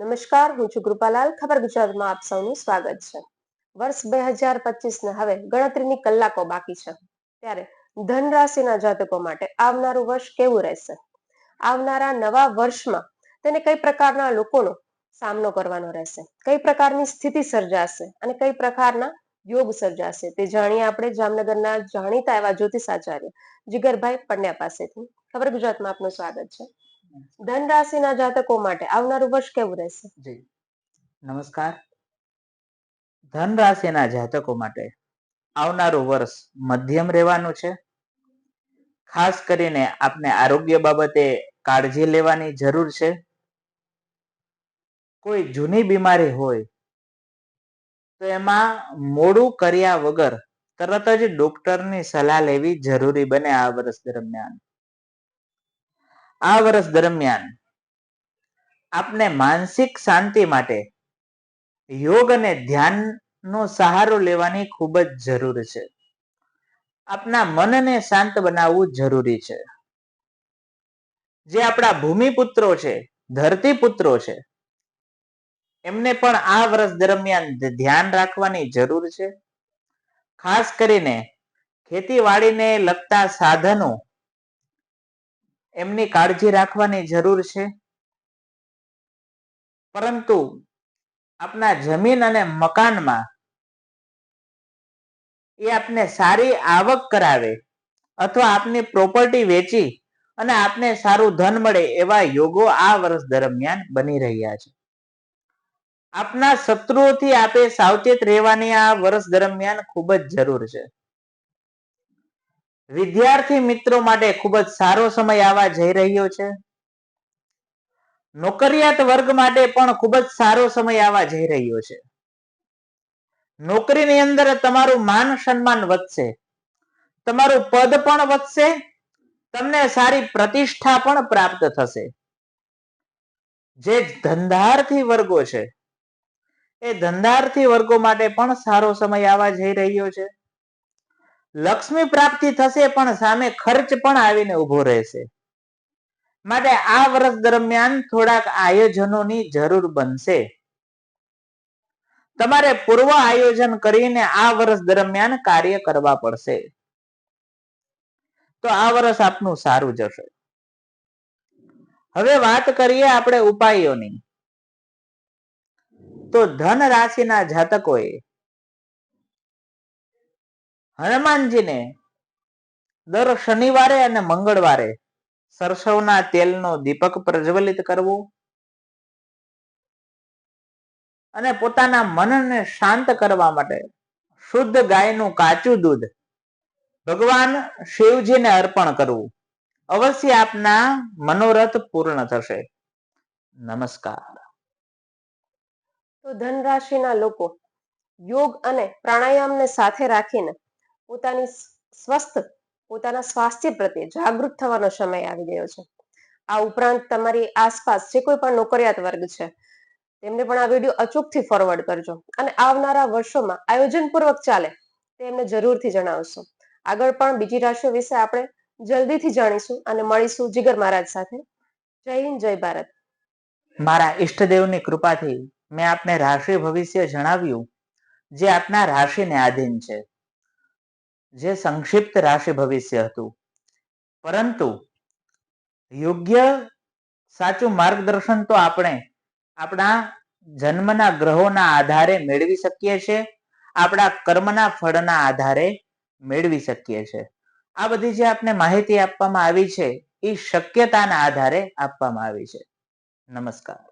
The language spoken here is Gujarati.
નમસ્કાર, હું છું કૃપાલાલ. ખબર ગુજરાતમાં આપ સૌનું સ્વાગત છે. વર્ષ બે હજાર પચીસ ને હવે ગણતરીની કલાકો બાકી છે. ત્યારે ધન રાશિના જાતકો માટે આવનારું વર્ષ કેવું રહેશે? આવનારા નવા વર્ષમાં તેને કઈ પ્રકારના લોકોનો સામનો કરવાનો રહેશે? કઈ પ્રકારની સ્થિતિ સર્જાશે અને કઈ પ્રકારના યોગ સર્જાશે? તે જાણીએ આપણે. જામનગરના જાણીતા એવા જ્યોતિષાચાર્ય જીગરભાઈ પંડ્યા પાસેથી. ખબર ગુજરાતમાં આપનું સ્વાગત છે. ધન રાશિના જાતકો માટે આવનારું વર્ષ કેવું રહેશે? જી. નમસ્કાર. ધન રાશિના જાતકો માટે આવનારું વર્ષ મધ્યમ રહેવાનું છે. ખાસ કરીને આપને આરોગ્ય બાબતે કાળજી લેવાની જરૂર છે. કોઈ જૂની બીમારી હોય તો એમાં મોડું કર્યા વગર તરત જ ડોક્ટરની સલાહ લેવી જરૂરી બને આ વર્ષ દરમિયાન. આ વર્ષ દરમિયાન આપને માનસિક શાંતિ માટે યોગ અને ધ્યાનનો સહારો લેવાની ખૂબ જ જરૂર છે. આપના મનને શાંત બનાવવું જરૂરી છે. જે આપણા ભૂમિપુત્રો છે ધરતી પુત્રો છે, એમને પણ આ વર્ષ દરમિયાન ધ્યાન રાખવાની જરૂર છે. ખાસ કરીને ખેતીવાડીને લગતા સાધનો એમની કાળજી રાખવાની જરૂર છે. પરંતુ આપના જમીન અને મકાનમાં એ આપને સારી આવક કરાવે અથવા આપની પ્રોપર્ટી વેચી અને આપને સારું ધન મળે એવા યોગો આ વર્ષ દરમિયાન બની રહ્યા છે. આપના શત્રુઓથી આપે સાવચેત રહેવાની આ વર્ષ દરમિયાન ખૂબ જ જરૂર છે. વિદ્યાર્થી મિત્રો માટે ખૂબ જ સારો સમય આવવા જઈ રહ્યો છે. નોકરિયાત વર્ગ માટે પણ ખૂબ જ સારો સમય આવવા જઈ રહ્યો છે. નોકરીની અંદર તમારું માન સન્માન વધશે. તમારું પદ પણ વધશે. તમને સારી પ્રતિષ્ઠા પણ પ્રાપ્ત થશે. જે ધંધાર્થી વર્ગો છે, એ ધંધાર્થી વર્ગો માટે પણ સારો સમય આવવા જઈ રહ્યો છે. લક્ષ્મી પ્રાપ્તિ થશે પણ સામે ખર્ચ પણ આવીને ઊભો રહેશે. માટે આ વર્ષ દરમિયાન થોડાક આયોજનોની જરૂર બનશે. તમારે પૂર્વ આયોજન કરીને આ વર્ષ દરમિયાન કાર્ય કરવા પડશે. તો આ વર્ષ આપનું સારું જશે. હવે વાત કરીએ આપણે ઉપાયોની. તો ધન રાશિના જાતકોએ હનુમાનજીને દર શનિવારે અને મંગળવારે સરસવના તેલનો દીપક પ્રજ્વલિત કરવો અને પોતાના મનને શાંત કરવા માટે શુદ્ધ ગાયનું કાચું દૂધ ભગવાન શિવજીને અર્પણ કરવું. અવશ્ય આપના મનોરથ પૂર્ણ થશે. નમસ્કાર. તો ધન રાશિના લોકો યોગ અને પ્રાણાયામને સાથે રાખીને પોતાની સ્વસ્થ, પોતાના સ્વાસ્થ્ય પ્રત્યે જાગૃત થવાનો સમય આવી ગયો છે. આ ઉપરાંત તમારી આસપાસ જે કોઈ પણ નોકરિયાત વર્ગ છે, તેમને પણ આ વીડિયો અચૂકથી ફોરવર્ડ કરજો અને આવનારા વર્ષોમાં આયોજનપૂર્વક ચાલે તે એમને જરૂરથી જણાવશો. આગળ પણ બીજી રાશિઓ વિશે આપણે જલ્દીથી જાણીશું અને મળીશું જીગર મહારાજ સાથે. જય હિન્દ, જય ભારત. મારા ઈષ્ટદેવની કૃપાથી મેં આપને રાશિ ભવિષ્ય જણાવ્યું, જે આપના રાશિને આધીન છે. જે સંક્ષિપ્ત રાશિ ભવિષ્ય હતું. પરંતુ યોગ્ય સાચું માર્ગદર્શન તો આપણે આપણા જન્મના ગ્રહોના આધારે મેળવી શકીએ છીએ, આપણા કર્મના ફળના આધારે મેળવી શકીએ છીએ. આ બધી જે આપને માહિતી આપવામાં આવી છે, એ શક્યતાના આધારે આપવામાં આવી છે. નમસ્કાર.